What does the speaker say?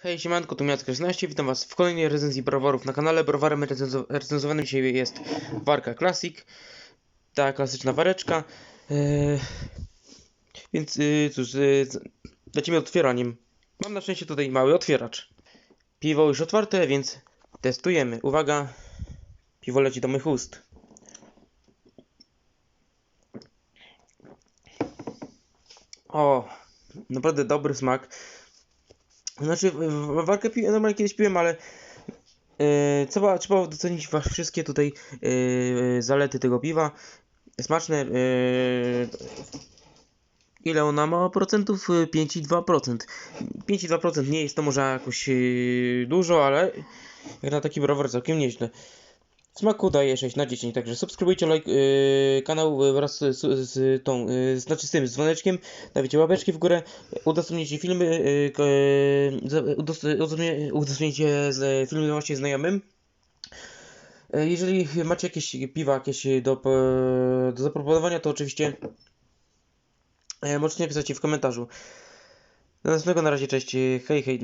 Hej, siemanko, tu Miacka 16, witam was w kolejnej recenzji browarów na kanale. Browarem recenzo recenzowanym dzisiaj jest Warka Classic, ta klasyczna wareczka. Eee, więc yy, cóż, yy, lecimy otwieraniem. Mam na szczęście tutaj mały otwieracz. Piwo już otwarte, więc testujemy. Uwaga, piwo leci do mych ust. O, naprawdę dobry smak. Znaczy, w- w- warkę pi- normalnie kiedyś piłem, ale yy, trzeba, trzeba docenić was wszystkie tutaj yy, zalety tego piwa. Smaczne. Yy, ile ona ma procentów? Yy, 5,2%. 5,2% nie jest to może jakoś yy, dużo, ale jak na taki browar całkiem nieźle. Smaku daje 6 na 10, także subskrybujcie like, yy, kanał yy, wraz z, z, z tą, yy, znaczy z tym, dzwoneczkiem, dajcie łapeczki w górę, udostępnijcie filmy, yy, yy, udostępnijcie z- filmy właśnie znajomym. Yy, Jeżeli macie jakieś piwa jakieś do, do zaproponowania, to oczywiście możecie napisać je w komentarzu. Do następnego na razie, cześć, hej hej.